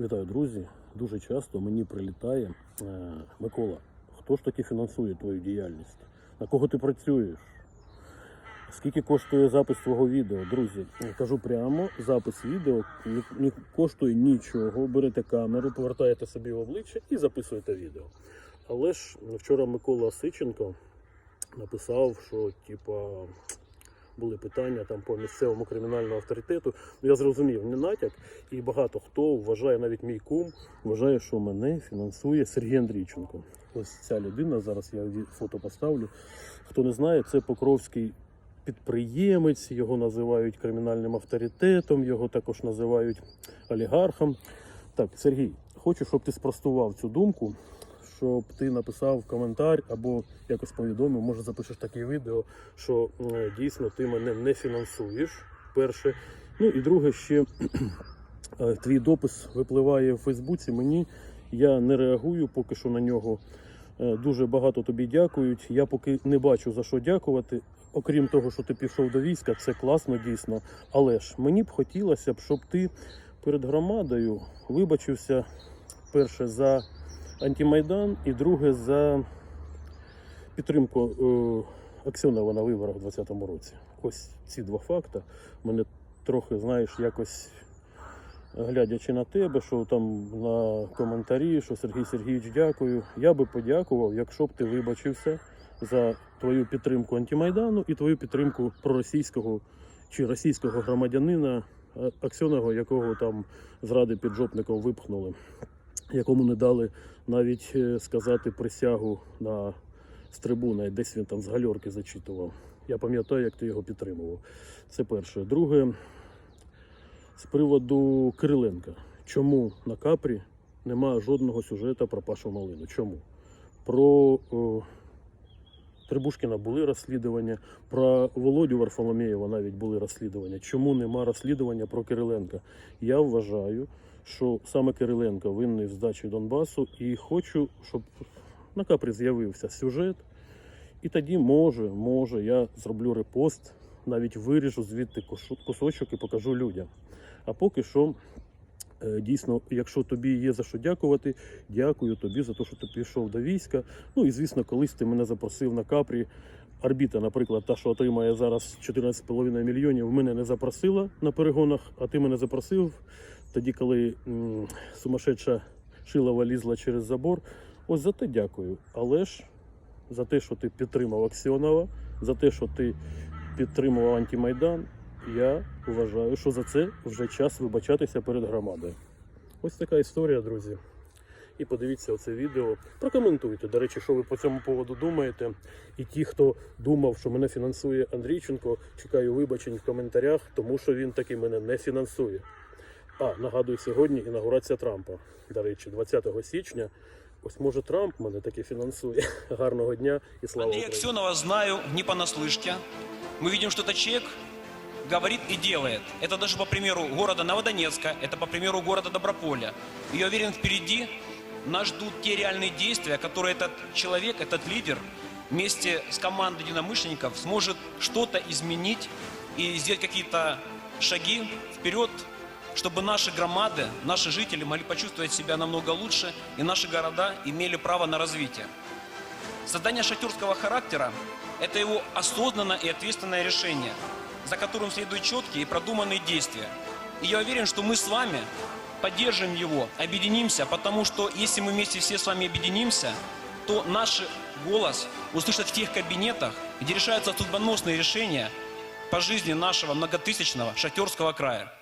Вітаю, друзі. Дуже часто мені прилітає е, Микола. Хто ж таки фінансує твою діяльність? На кого ти працюєш? Скільки коштує запис твого відео? Друзі, кажу прямо, запис відео не коштує нічого. Берете камеру, повертаєте собі в обличчя і записуєте відео. Але ж вчора Микола Сиченко написав, що типа були питання там по місцевому кримінальному авторитету. Ну, я зрозумів, не натяк, і багато хто вважає, навіть мій кум, вважає, що мене фінансує Сергій Андрійченко. Ось ця людина, зараз я фото поставлю. Хто не знає, це Покровський підприємець, його називають кримінальним авторитетом, його також називають олігархом. Так, Сергій, хочу, щоб ти спростував цю думку, щоб ти написав коментар або якось повідомив, може запишеш таке відео, що е, дійсно ти мене не фінансуєш. Перше. Ну і друге, ще е, твій допис випливає в Фейсбуці. Мені я не реагую поки що на нього. Е, Дуже багато тобі дякують. Я поки не бачу за що дякувати. Окрім того, що ти пішов до війська, це класно дійсно. Але ж мені б хотілося б, щоб ти перед громадою вибачився перше за антимайдан і друге за підтримку е, Аксьонова на виборах у 2020 році. Ось ці два факти мене трохи, знаєш, якось глядячи на тебе, що там на коментарі, що Сергій Сергійович, дякую. Я би подякував, якщо б ти вибачився за твою підтримку антимайдану і твою підтримку проросійського чи російського громадянина Аксьонова, якого там з ради піджопників випхнули, якому не дали навіть е, сказати присягу на з трибуни, десь він там з гальорки зачитував. Я пам'ятаю, як ти його підтримував. Це перше. Друге, з приводу Кириленка. Чому на Капрі немає жодного сюжету про Пашу Малину? Чому? Про о, Трибушкіна були розслідування, про Володю Варфоломєєва навіть були розслідування. Чому нема розслідування про Кириленка? Я вважаю, що саме Кириленко винний в здачі Донбасу, і хочу, щоб на Капрі з'явився сюжет. І тоді може, може, я зроблю репост, навіть виріжу звідти кусочок і покажу людям. А поки що, дійсно, якщо тобі є за що дякувати, дякую тобі за те, що ти пішов до війська. Ну і звісно, колись ти мене запросив на капрі. Орбіта, наприклад, та, що отримає зараз 14,5 мільйонів, мене не запросила на перегонах, а ти мене запросив тоді, коли сумасшедша Шилова лізла через забор. Ось за те дякую. Але ж за те, що ти підтримав Аксіонова, за те, що ти підтримував антимайдан, я вважаю, що за це вже час вибачатися перед громадою. Ось така історія, друзі. І подивіться оце відео. Прокоментуйте, до речі, що ви по цьому поводу думаєте. І ті, хто думав, що мене фінансує Андрійченко, чекаю вибачень в коментарях, тому що він таки мене не фінансує. А, нагадую, сьогодні інаугурація Трампа. До речі, 20 січня. Ось може Трамп мене таки фінансує. Гарного дня і слава Андрея Україні! Аксенова знаю не понаслышке. Мы видим, что этот человек Говорит и делает. Это даже по примеру города Новодонецка, это по примеру города Доброполя. И я уверен, впереди нас ждут те реальные действия, которые этот человек, этот лидер вместе с командой единомышленников сможет что-то изменить и сделать какие-то шаги вперед, чтобы наши громады, наши жители могли почувствовать себя намного лучше и наши города имели право на развитие. Создание шахтерского характера – это его осознанное и ответственное решение, за которым следуют четкие и продуманные действия. И я уверен, что мы с вами поддержим его, объединимся, потому что если мы вместе все с вами объединимся, то наш голос услышат в тех кабинетах, где решаются судьбоносные решения по жизни нашего многотысячного шахтерского края.